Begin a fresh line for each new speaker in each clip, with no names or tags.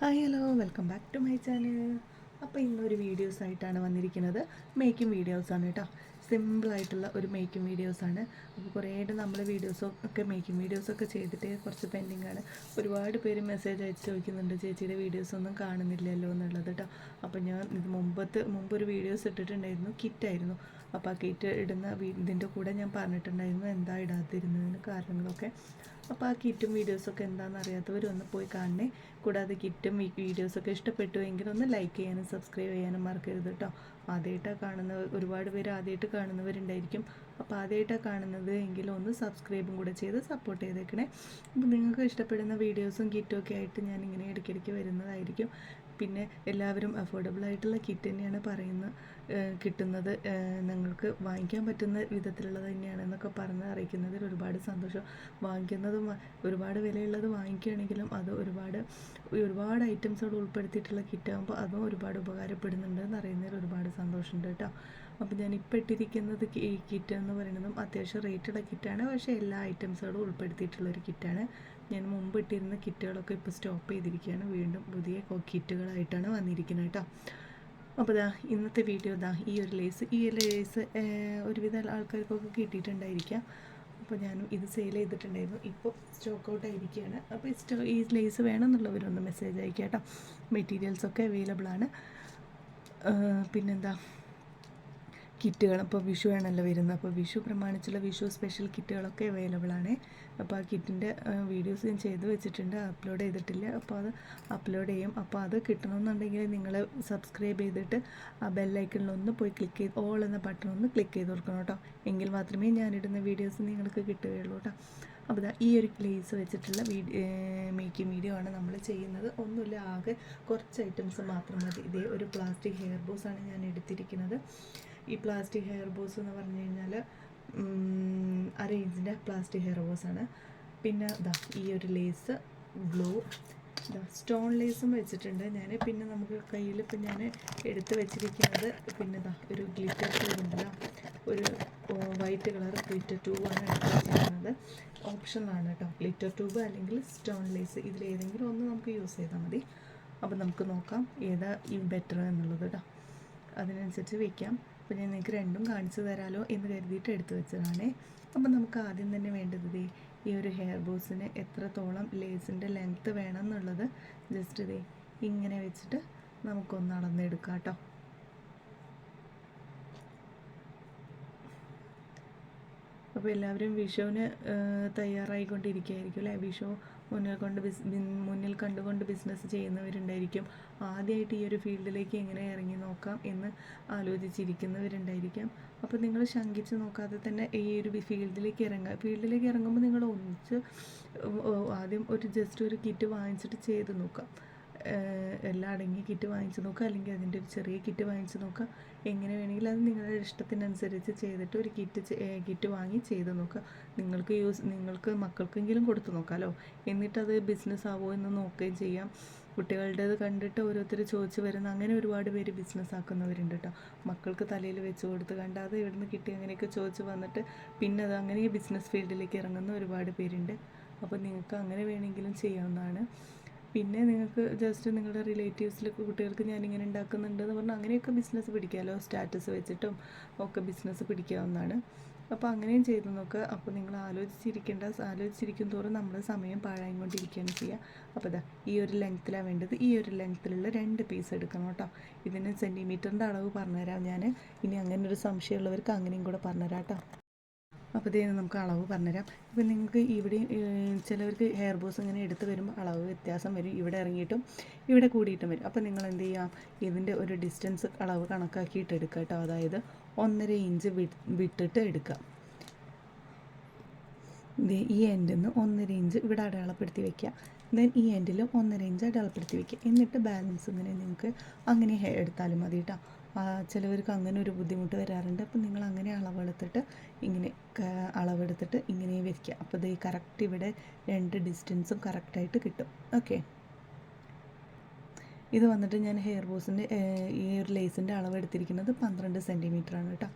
Hi hello welcome back to my channel അപ്പോൾ ഇന്നൊരു videos ആയിട്ടാണ് വന്നിരിക്കുന്നത്. മേക്കിംഗ് വീഡിയോസാണ് കേട്ടോ സിമ്പിളായിട്ടുള്ള ഒരു മേക്കിംഗ് വീഡിയോസാണ് അപ്പോൾ കുറേയായിട്ട് നമ്മൾ വീഡിയോസും ഒക്കെ മേക്കിംഗ് വീഡിയോസൊക്കെ ചെയ്തിട്ട് കുറച്ച് പെൻഡിങ് ആണ്. ഒരുപാട് പേര് മെസ്സേജ് അയച്ച് ചോദിക്കുന്നുണ്ട് ചേച്ചിയുടെ വീഡിയോസ് ഒന്നും കാണുന്നില്ലല്ലോ എന്നുള്ളത് കേട്ടോ അപ്പോൾ ഞാൻ ഇത് മുമ്പത്ത് ഒരു വീഡിയോസ് ഇട്ടിട്ടുണ്ടായിരുന്നു കിറ്റായിരുന്നു അപ്പോൾ ആ കിറ്റ് ഇടുന്ന ഇതിന്റെ കൂടെ ഞാൻ പറഞ്ഞിട്ടുണ്ടായിരുന്നു എന്താ ഇടാതിരുന്നതിന് കാരണങ്ങളൊക്കെ? അപ്പോൾ ആ കിറ്റും വീഡിയോസൊക്കെ എന്താണെന്ന് അറിയാത്തവരൊന്ന് പോയി കാണണേ. കൂടാതെ കിറ്റും വീഡിയോസൊക്കെ ഇഷ്ടപ്പെട്ടു എങ്കിൽ ഒന്ന് ലൈക്ക് ചെയ്യാനും സബ്സ്ക്രൈബ് ചെയ്യാനും മറക്കരുത് കേട്ടോ ആദ്യമായിട്ടാണ് കാണുന്ന ഒരുപാട് പേര് ആദ്യമായിട്ട് കാണുന്നവരുണ്ടായിരിക്കും. അപ്പോൾ ആദ്യമായിട്ടാണ് കാണുന്നത് എങ്കിലും ഒന്ന് സബ്സ്ക്രൈബും കൂടെ ചെയ്ത് സപ്പോർട്ട് ചെയ്തേക്കണേ. അപ്പോൾ നിങ്ങൾക്ക് ഇഷ്ടപ്പെടുന്ന വീഡിയോസും കിറ്റും ഒക്കെ ആയിട്ട് ഞാൻ ഇങ്ങനെ ഇടയ്ക്കിടയ്ക്ക് വരുന്നതായിരിക്കും. പിന്നെ എല്ലാവരും അഫോർഡബിൾ ആയിട്ടുള്ള കിറ്റ് തന്നെയാണ് പറയുന്നത് കിട്ടുന്നത്. ഞങ്ങൾക്ക് വാങ്ങിക്കാൻ പറ്റുന്ന വിധത്തിലുള്ളത് തന്നെയാണെന്നൊക്കെ പറഞ്ഞ് അറിയിക്കുന്നതിൽ ഒരുപാട് സന്തോഷം. വാങ്ങിക്കുന്നതും ഒരുപാട് വിലയുള്ളത് വാങ്ങിക്കുകയാണെങ്കിലും അത് ഒരുപാട് ഒരുപാട് ഐറ്റംസുകൾ ഉൾപ്പെടുത്തിയിട്ടുള്ള കിറ്റാകുമ്പോൾ അതും ഒരുപാട് ഉപകാരപ്പെടുന്നുണ്ട് എന്ന് അറിയുന്നതിൽ ഒരുപാട് സന്തോഷമുണ്ട് കേട്ടോ. അപ്പോൾ ഞാൻ ഇപ്പോൾ ഇട്ടിരിക്കുന്നത് കിറ്റ് എന്ന് പറയുന്നതും അത്യാവശ്യം റേറ്റുള്ള കിറ്റാണ് പക്ഷേ എല്ലാ ഐറ്റംസുകളും ഉൾപ്പെടുത്തിയിട്ടുള്ള ഒരു കിറ്റാണ് ഞാൻ മുമ്പ് ഇട്ടിരുന്ന കിറ്റുകളൊക്കെ ഇപ്പോൾ സ്റ്റോപ്പ് ചെയ്തിരിക്കുകയാണ്. വീണ്ടും പുതിയ കിറ്റുകളായിട്ടാണ് വന്നിരിക്കുന്നത് കേട്ടോ. അപ്പോൾ ഇതാ ഇന്നത്തെ വീഡിയോ ഇതാ ഈ ഒരു ലേസ് ഈ ഒരു ലേസ് ഒരുവിധ ആൾക്കാർക്കൊക്കെ കിട്ടിയിട്ടുണ്ടായിരിക്കാം. അപ്പോൾ ഞാനും ഇത് സെയിൽ ചെയ്തിട്ടുണ്ടായിരുന്നു. ഇപ്പോൾ സ്റ്റോക്ക് ഔട്ട് ആയിരിക്കുകയാണ്. അപ്പോൾ സ്റ്റോ ഈ ലേസ് വേണമെന്നുള്ളവരൊന്ന് മെസ്സേജ് അയക്കാം കേട്ടോ. മെറ്റീരിയൽസൊക്കെ അവൈലബിൾ ആണ്. പിന്നെന്താ? കിറ്റുകൾ അപ്പോൾ വിഷു ആണല്ലോ വരുന്നത്. അപ്പോൾ വിഷു പ്രമാണിച്ചുള്ള വിഷു സ്പെഷ്യൽ കിറ്റുകളൊക്കെ അവൈലബിൾ ആണ്. അപ്പോൾ ആ കിറ്റിന്റെ വീഡിയോസ് ഞാൻ ചെയ്ത് വെച്ചിട്ടുണ്ട്. അപ്ലോഡ് ചെയ്തിട്ടില്ല. അപ്പോൾ അത് അപ്ലോഡ് ചെയ്യും. അപ്പോൾ അത് കിട്ടണമെന്നുണ്ടെങ്കിൽ നിങ്ങൾ സബ്സ്ക്രൈബ് ചെയ്തിട്ട് ആ ബെല്ലൈക്കണിൽ ഒന്ന് പോയി ക്ലിക്ക് ചെയ്ത് ഓൾ എന്ന ബട്ടൺ ഒന്ന് ക്ലിക്ക് ചെയ്ത് കൊടുക്കണം കേട്ടോ. എങ്കിൽ മാത്രമേ ഞാനിടുന്ന വീഡിയോസ് നിങ്ങൾക്ക് കിട്ടുകയുള്ളൂ കേട്ടോ. അപ്പോൾ ഈ ഒരു ഗ്ലേസ് വെച്ചിട്ടുള്ള വീഡിയോ മേക്കിംഗ് വീഡിയോ ആണ് നമ്മൾ ചെയ്യുന്നത്. ഒന്നുമില്ല ആകെ കുറച്ച് ഐറ്റംസ് മാത്രം മതി. ഇതേ ഒരു പ്ലാസ്റ്റിക് ഹെയർ ബോസ് ആണ് ഞാൻ എടുത്തിരിക്കുന്നത്. ഈ പ്ലാസ്റ്റിക് ഹെയർ ബോസ് എന്ന് പറഞ്ഞു കഴിഞ്ഞാൽ അര ഇഞ്ചിന്റെ പ്ലാസ്റ്റിക് ഹെയർ ബോസ് ആണ്. പിന്നെ ദാ ഈ ഒരു ലേസ് ഗ്ലൂ സ്റ്റോൺ ലേസും വെച്ചിട്ടുണ്ട്. ഞാൻ പിന്നെ നമുക്ക് കയ്യിൽ ഇപ്പം ഞാൻ എടുത്ത് വെച്ചിരിക്കുന്നത് പിന്നെ ദാ ഒരു ഗ്ലിറ്റർ ട്യൂബ് ഉണ്ടല്ലോ. ഒരു വൈറ്റ് കളർ ഗ്ലിറ്റർ ട്യൂബാണ് എടുത്ത് വെച്ചിരിക്കുന്നത് ഓപ്ഷനാണ് കേട്ടോ. ഗ്ലിറ്റർ ട്യൂബ് അല്ലെങ്കിൽ സ്റ്റോൺ ലേസ് ഇതിലേതെങ്കിലും ഒന്ന് നമുക്ക് യൂസ് ചെയ്താൽ മതി. അപ്പോൾ നമുക്ക് നോക്കാം ഏതാ ഈ ബെറ്റർ എന്നുള്ളത് കേട്ടോ. അതിനനുസരിച്ച് വെക്കാം. അപ്പോൾ ഞാൻ നിങ്ങൾക്ക് രണ്ടും കാണിച്ചു തരാമല്ലോ എന്ന് കരുതിയിട്ട് എടുത്തു വെച്ചതാണ്. അപ്പോൾ നമുക്ക് ആദ്യം തന്നെ വേണ്ടത് ഈ ഒരു ഹെയർ ബോസിന് എത്രത്തോളം ലേസിന്റെ ലെങ്ത്ത് വേണം എന്നുള്ളത് ജസ്റ്റ് ഇതേ ഇങ്ങനെ വെച്ചിട്ട് നമുക്കൊന്ന് അളന്നെടുക്കാം കേട്ടോ. അപ്പോൾ എല്ലാവരും വിഷുവിന് തയ്യാറായിക്കൊണ്ടിരിക്കുകയായിരിക്കും അല്ലേ? വിഷു മുന്നിൽ കൊണ്ട് ബിസ് മുന്നിൽ കണ്ടുകൊണ്ട് ബിസിനസ് ചെയ്യുന്നവരുണ്ടായിരിക്കും. ആദ്യമായിട്ട് ഈ ഒരു ഫീൽഡിലേക്ക് എങ്ങനെ ഇറങ്ങി നോക്കാം എന്ന് ആലോചിച്ചിരിക്കുന്നവരുണ്ടായിരിക്കാം. അപ്പോൾ നിങ്ങൾ ശങ്കിച്ച് നോക്കാതെ തന്നെ ഈ ഒരു ഫീൽഡിലേക്ക് ഇറങ്ങുക. ഫീൽഡിലേക്ക് ഇറങ്ങുമ്പോൾ നിങ്ങൾ ഒന്നിച്ച് ആദ്യം ഒരു ജസ്റ്റ് ഒരു കിറ്റ് വാങ്ങിച്ചിട്ട് ചെയ്ത് നോക്കാം എല്ലാം അടങ്ങിയ കിറ്റ് വാങ്ങിച്ച് നോക്കുക അല്ലെങ്കിൽ അതിന്റെ ഒരു ചെറിയ കിറ്റ് വാങ്ങിച്ച് നോക്കുക എങ്ങനെ വേണമെങ്കിൽ അത് നിങ്ങളുടെ ഇഷ്ടത്തിനനുസരിച്ച് ചെയ്തിട്ട് ഒരു കിറ്റ് കിറ്റ് വാങ്ങി ചെയ്ത് നോക്കുക നിങ്ങൾക്ക് യൂസ് നിങ്ങൾക്ക് മക്കൾക്കെങ്കിലും കൊടുത്ത് നോക്കാമല്ലോ എന്നിട്ടത് ബിസിനസ് ആവുമോ എന്ന് നോക്കുകയും ചെയ്യാം. കുട്ടികളുടേത് കണ്ടിട്ട് ഓരോരുത്തർ ചോദിച്ച് വരുന്ന അങ്ങനെ ഒരുപാട് പേര് ബിസിനസ് ആക്കുന്നവരുണ്ട് കേട്ടോ മക്കൾക്ക് തലയിൽ വെച്ച് കൊടുത്ത് കണ്ട് അത് എവിടുന്ന് കിട്ടി അങ്ങനെയൊക്കെ ചോദിച്ച് വന്നിട്ട് പിന്നെ അത് അങ്ങനെ ബിസിനസ് ഫീൽഡിലേക്ക് ഇറങ്ങുന്ന ഒരുപാട് പേരുണ്ട്. അപ്പോൾ നിങ്ങൾക്ക് അങ്ങനെ വേണമെങ്കിലും ചെയ്യാവുന്നതാണ്. പിന്നെ നിങ്ങൾക്ക് ജസ്റ്റ് നിങ്ങളുടെ റിലേറ്റീവ്സിലൊക്കെ കുട്ടികൾക്ക് ഞാനിങ്ങനെ ഉണ്ടാക്കുന്നുണ്ട് എന്ന് പറഞ്ഞാൽ അങ്ങനെയൊക്കെ ബിസിനസ് പിടിക്കാമല്ലോ സ്റ്റാറ്റസ് വെച്ചിട്ടും ഒക്കെ ബിസിനസ് പിടിക്കാവുന്നതാണ്. അപ്പോൾ അങ്ങനെയും ചെയ്ത് നോക്കുക അപ്പോൾ നിങ്ങൾ ആലോചിച്ചിരിക്കേണ്ട ആലോചിച്ചിരിക്കും തോറും നമ്മൾ സമയം പാഴായി പാഴായിക്കൊണ്ടിരിക്കുകയാണ് ചെയ്യുക അപ്പോൾ ഇതാ ഈ ഒരു ലെങ്ത്തിലാണ് വേണ്ടത്. ഈ ഒരു ലെങ്ത്തിലുള്ള രണ്ട് പീസ് എടുക്കണം കേട്ടോ. ഇതിന് സെന്റിമീറ്ററിന്റെ അളവ് പറഞ്ഞുതരാം ഞാൻ ഇനി അങ്ങനെ ഒരു സംശയമുള്ളവർക്ക് അങ്ങനെയും കൂടെ പറഞ്ഞുതരാം കേട്ടോ. അപ്പോൾ ഇതേ നമുക്ക് അളവ് പറഞ്ഞുതരാം. ഇപ്പം നിങ്ങൾക്ക് ഇവിടെ ചിലവർക്ക് ഹെയർ ബോസ് ഇങ്ങനെ എടുത്ത് വരുമ്പോൾ അളവ് വ്യത്യാസം വരും. ഇവിടെ ഇറങ്ങിയിട്ടും ഇവിടെ കൂടിയിട്ടും വരും. അപ്പോൾ നിങ്ങൾ എന്ത് ചെയ്യാം? ഇതിന്റെ ഒരു ഡിസ്റ്റൻസ് അളവ് കണക്കാക്കിയിട്ട് എടുക്കുക കേട്ടോ അതായത് ഒന്നര ഇഞ്ച് വിട്ടിട്ട് എടുക്കുക. ഈ എൻഡിൽ നിന്ന് ഒന്നര ഇഞ്ച് ഇവിടെ അടയാളപ്പെടുത്തി വയ്ക്കുക ദെൻ ഈ എൻഡിലും ഒന്നര ഇഞ്ച് അടയാളപ്പെടുത്തി വയ്ക്കുക എന്നിട്ട് ബാലൻസ് ഇങ്ങനെ നിങ്ങൾക്ക് അങ്ങനെ എടുത്താലും മതി കേട്ടോ ചിലവർക്ക് അങ്ങനെ ഒരു ബുദ്ധിമുട്ട് വരാറുണ്ട്. അപ്പം നിങ്ങൾ അങ്ങനെ അളവെടുത്തിട്ട് ഇങ്ങനെ അളവെടുത്തിട്ട് ഇങ്ങനെ വെക്കുക. അപ്പോൾ ഇത് കറക്റ്റ് ഇവിടെ രണ്ട് ഡിസ്റ്റൻസും കറക്റ്റായിട്ട് കിട്ടും. ഓക്കെ ഇത് വന്നിട്ട് ഞാൻ ഹെയർ ബോസിന്റെ ഈ ഒരു ലേസിന്റെ അളവ് എടുത്തിരിക്കുന്നത് പന്ത്രണ്ട് സെന്റിമീറ്റർ ആണ് കേട്ടോ.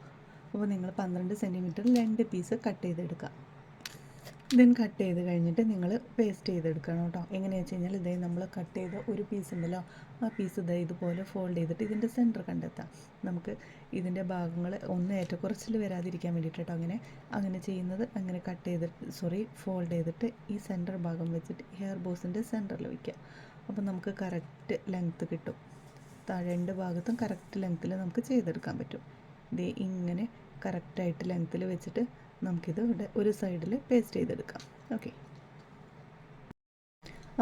അപ്പോൾ നിങ്ങൾ പന്ത്രണ്ട് സെന്റിമീറ്റർ രണ്ട് പീസ് കട്ട് ചെയ്തെടുക്കുക. ദെൻ കട്ട് ചെയ്ത് കഴിഞ്ഞിട്ട് നിങ്ങൾ പേസ്റ്റ് ചെയ്തെടുക്കണം കേട്ടോ. എങ്ങനെയാണെന്ന് വെച്ച് കഴിഞ്ഞാൽ ഇതേ നമ്മൾ കട്ട് ചെയ്ത ഒരു പീസ് ഉണ്ടല്ലോ ആ പീസ് ഇതേ ഇതുപോലെ ഫോൾഡ് ചെയ്തിട്ട് ഇതിന്റെ സെന്റർ കണ്ടെത്താം. നമുക്ക് ഇതിന്റെ ഭാഗങ്ങൾ ഒന്ന് ഏറ്റക്കുറച്ചിൽ വരാതിരിക്കാൻ വേണ്ടിയിട്ട് അങ്ങനെ അങ്ങനെ ചെയ്യുന്നത് അങ്ങനെ കട്ട് ചെയ്തിട്ട് സോറി ഫോൾഡ് ചെയ്തിട്ട് ഈ സെന്റർ ഭാഗം വെച്ചിട്ട് ഹെയർ ബോസിന്റെ സെന്ററിൽ വയ്ക്കുക അപ്പോൾ നമുക്ക് കറക്റ്റ് ലെങ്ത്ത് കിട്ടും. രണ്ട് ഭാഗത്തും കറക്റ്റ് ലെങ്ത്തിൽ നമുക്ക് ചെയ്തെടുക്കാൻ പറ്റും. ഇതേ ഇങ്ങനെ കറക്റ്റായിട്ട് ലെങ്ത്തിൽ വെച്ചിട്ട് നമുക്കിത് ഇവിടെ ഒരു സൈഡിൽ പേസ്റ്റ് ചെയ്തെടുക്കാം. ഓക്കെ.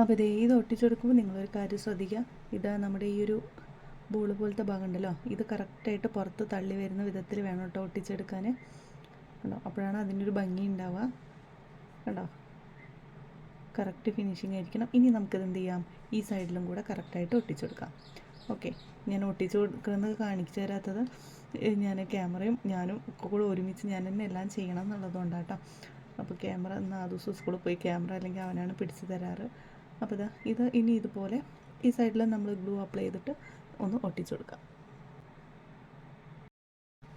അപ്പോൾ ഇതേ ഇത് ഒട്ടിച്ചെടുക്കുമ്പോൾ നിങ്ങളൊരു കാര്യം ശ്രദ്ധിക്കുക. ഇതാ നമ്മുടെ ഈ ഒരു ബോൾ പോലത്തെ ഭാഗം ഉണ്ടല്ലോ. ഇത് കറക്റ്റായിട്ട് പുറത്ത് തള്ളി വരുന്ന വിധത്തിൽ വേണം കേട്ടോ ഒട്ടിച്ചെടുക്കാൻ. കണ്ടോ? അപ്പോഴാണ് അതിന്റെ ഒരു ഭംഗി ഉണ്ടാവുക. കണ്ടോ? കറക്റ്റ് ഫിനിഷിങ് ആയിരിക്കണം. ഇനി നമുക്കിത് എന്ത് ചെയ്യാം? ഈ സൈഡിലും കൂടെ കറക്റ്റായിട്ട് ഒട്ടിച്ചെടുക്കാം ഓക്കെ. ഞാൻ ഒട്ടിച്ചു കൊടുക്കുന്നത് കാണിച്ചു തരാത്തത് ഞാൻ ക്യാമറയും ഞാനും ഒക്കെ കൂടെ ഒരുമിച്ച് ഞാൻ തന്നെ എല്ലാം ചെയ്യണം എന്നുള്ളതുകൊണ്ടാണ് കേട്ടോ അപ്പോൾ ക്യാമറ എന്നാൽ ആ ദിവസം സ്കൂളിൽ പോയി ക്യാമറ അല്ലെങ്കിൽ അവനാണ് പിടിച്ചു തരാറ്. അപ്പോൾ ഇതാ ഇത് ഇനി ഇതുപോലെ ഈ സൈഡിൽ നമ്മൾ ഗ്ലൂ അപ്ലൈ ചെയ്തിട്ട് ഒന്ന് ഒട്ടിച്ചു കൊടുക്കാം.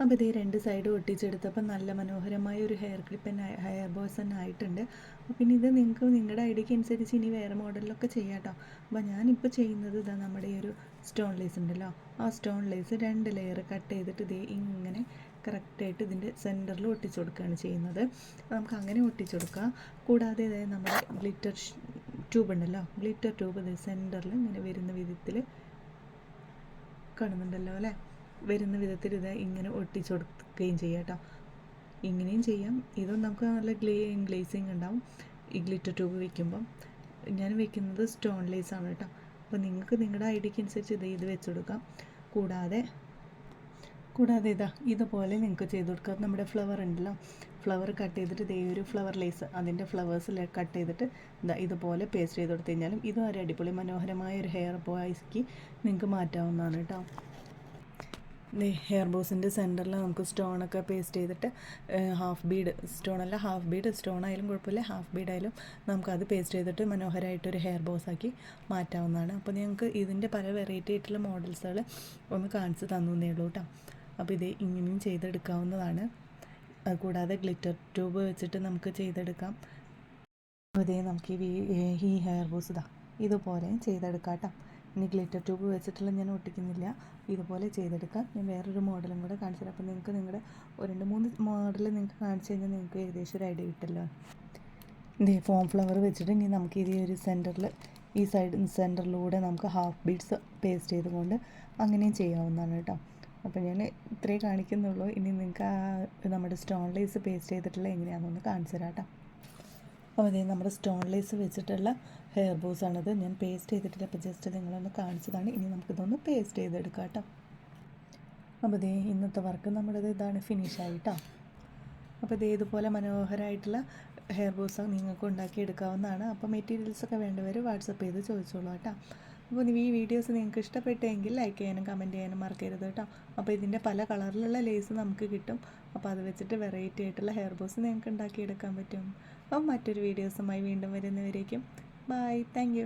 അപ്പോൾ ഇതേ രണ്ട് സൈഡ് ഒട്ടിച്ചെടുത്തപ്പോൾ നല്ല മനോഹരമായ ഒരു ഹെയർ ക്ലിപ്പ് ഹെയർ ബോസ് തന്നെ ആയിട്ടുണ്ട്. പിന്നെ ഇത് നിങ്ങൾക്ക് നിങ്ങളുടെ ഐഡിയക്ക് അനുസരിച്ച് ഇനി വേറെ മോഡലിലൊക്കെ ചെയ്യാം കേട്ടോ അപ്പോൾ ഞാനിപ്പോൾ ചെയ്യുന്നത് ഇതാ നമ്മുടെ ഈ ഒരു സ്റ്റോൺ ലേസ് ഉണ്ടല്ലോ. ആ സ്റ്റോൺ ലേസ് രണ്ട് ലെയർ കട്ട് ചെയ്തിട്ട് ഇതേ ഇങ്ങനെ കറക്റ്റായിട്ട് ഇതിന്റെ സെന്ററിൽ ഒട്ടിച്ചു കൊടുക്കുകയാണ് ചെയ്യുന്നത്. നമുക്ക് അങ്ങനെ ഒട്ടിച്ചു കൊടുക്കാം. കൂടാതെ ഇതായത് നമ്മുടെ ഗ്ലിറ്റർ ട്യൂബ് ഉണ്ടല്ലോ. ഗ്ലിറ്റർ ട്യൂബ് ഇത് സെന്ററിൽ ഇങ്ങനെ വരുന്ന വിധത്തിൽ കാണുന്നുണ്ടല്ലോ അല്ലേ? വരുന്ന വിധത്തിൽ ഇത് ഇങ്ങനെ ഒട്ടിച്ചു കൊടുക്കുകയും ചെയ്യാം കേട്ടോ. ഇങ്ങനെയും ചെയ്യാം. ഇതും നമുക്ക് നല്ല ഗ്ലേ ഗ്ലേസിങ് ഉണ്ടാവും. ഈ ഗ്ലിറ്റർ ട്യൂബ് വെക്കുമ്പം. ഞാൻ വെക്കുന്നത് സ്റ്റോൺ ലേസ് ആണ് കേട്ടോ. അപ്പോൾ നിങ്ങൾക്ക് നിങ്ങളുടെ ഐഡിയക്ക് അനുസരിച്ച് ഇത് ഇത് വെച്ച് കൊടുക്കാം. കൂടാതെ കൂടാതെ ഇതാ ഇതുപോലെ നിങ്ങൾക്ക് ചെയ്ത് കൊടുക്കാം. നമ്മുടെ ഫ്ലവർ ഉണ്ടല്ലോ. ഫ്ലവർ കട്ട് ചെയ്തിട്ട് ഇതേ ഒരു ഫ്ലവർ ലേസ് അതിന്റെ ഫ്ലവേഴ്സിൽ കട്ട് ചെയ്തിട്ട് ഇതാ ഇതുപോലെ പേസ്റ്റ് ചെയ്ത് കൊടുത്തു കഴിഞ്ഞാലും ഇതും ഒരു അടിപൊളി മനോഹരമായ ഒരു ഹെയർ ബോയ്സ്ക്ക് നിങ്ങൾക്ക് മാറ്റാവുന്നതാണ് കേട്ടോ. ഹെയർ ബോസിന്റെ സെന്ററിൽ നമുക്ക് സ്റ്റോണൊക്കെ പേസ്റ്റ് ചെയ്തിട്ട് ഹാഫ് ബീഡ് സ്റ്റോൺ അല്ല ഹാഫ് ബീഡ് സ്റ്റോൺ ആയാലും കുഴപ്പമില്ല. ഹാഫ് ബീഡ് ആയാലും നമുക്കത് പേസ്റ്റ് ചെയ്തിട്ട് മനോഹരമായിട്ടൊരു ഹെയർ ബോസാക്കി മാറ്റാവുന്നതാണ്. അപ്പോൾ ഞങ്ങൾക്ക് ഇതിന്റെ പല വെറൈറ്റി ആയിട്ടുള്ള മോഡൽസുകൾ ഒന്ന് കാണിച്ച് തന്നേ ഉള്ളൂ കേട്ടോ അപ്പോൾ ഇത് ഇങ്ങനെയും ചെയ്തെടുക്കാവുന്നതാണ്. കൂടാതെ ഗ്ലിറ്റർ ട്യൂബ് വെച്ചിട്ട് നമുക്ക് ചെയ്തെടുക്കാം. അതേ നമുക്ക് ഈ ഹെയർ ബോസ് ഇതാ ഇതുപോലെ ചെയ്തെടുക്കാം കേട്ടോ ഇനി ഗ്ലിറ്റർ ട്യൂബ് വെച്ചിട്ടുള്ള ഞാൻ ഒട്ടിക്കുന്നില്ല. ഇതുപോലെ ചെയ്തെടുക്കാം. ഞാൻ വേറൊരു മോഡലും കൂടെ കാണിച്ചു അപ്പോൾ നിങ്ങൾക്ക് നിങ്ങളുടെ രണ്ട് മൂന്ന് മോഡൽ നിങ്ങൾക്ക് കാണിച്ചു കഴിഞ്ഞാൽ നിങ്ങൾക്ക് ഏകദേശം ഒരു ഐഡിയ കിട്ടല്ലോ ഇതേ ഫോം ഫ്ലവർ വെച്ചിട്ട് ഇനി നമുക്ക് ഇത് ഒരു സെന്ററിൽ ഈ സൈഡ് സെന്ററിലൂടെ നമുക്ക് ഹാഫ് ബീഡ്സ് പേസ്റ്റ് ചെയ്തുകൊണ്ട് അങ്ങനെയും ചെയ്യാവുന്നതാണ് കേട്ടോ. അപ്പോൾ ഞാൻ ഇത്രയേ കാണിക്കുന്നുള്ളൂ. ഇനി നിങ്ങൾക്ക് ആ നമ്മുടെ സ്റ്റോൺ ലേസ് പേസ്റ്റ് ചെയ്തിട്ടുള്ള എങ്ങനെയാണെന്നൊന്ന് കാണിച്ചു തരാം കേട്ടോ. അപ്പോൾ ഇതേ നമ്മുടെ സ്റ്റോൺ ലേസ് വെച്ചിട്ടുള്ള ഹെയർ ബോസ് ബോസാണിത് ഞാൻ പേസ്റ്റ് ചെയ്തിട്ടില്ല അപ്പോൾ ജസ്റ്റ് നിങ്ങളൊന്ന് കാണിച്ചതാണ്. ഇനി നമുക്കിതൊന്ന് പേസ്റ്റ് ചെയ്തെടുക്കാം കേട്ടോ. അപ്പോൾ ഇതേ ഇന്നത്തെ വർക്ക് നമ്മുടേത് ഇതാണ് ഫിനിഷ് ആയിട്ടോ. അപ്പോൾ ഇതേ ഇതുപോലെ മനോഹരമായിട്ടുള്ള ഹെയർ ബോസ് നിങ്ങൾക്ക് ഉണ്ടാക്കി എടുക്കാവുന്നതാണ് അപ്പോൾ മെറ്റീരിയൽസൊക്കെ വേണ്ടവർ വാട്സപ്പ് ചെയ്ത് ചോദിച്ചോളൂ കേട്ടോ. അപ്പോൾ ഈ വീഡിയോസ് നിങ്ങൾക്ക് ഇഷ്ടപ്പെട്ടെങ്കിൽ ലൈക്ക് ചെയ്യാനും കമന്റ് ചെയ്യാനും മറക്കരുത് കേട്ടോ. അപ്പോൾ ഇതിന്റെ പല കളറിലുള്ള ലേസ് നമുക്ക് കിട്ടും. അപ്പോൾ അത് വെച്ചിട്ട് വെറൈറ്റി ആയിട്ടുള്ള ഹെയർ ബോസ് നിങ്ങൾക്ക് ഉണ്ടാക്കി എടുക്കാൻ പറ്റും. അപ്പം മറ്റൊരു വീഡിയോസുമായി വീണ്ടും വരുന്നവരേക്കും. Bye thank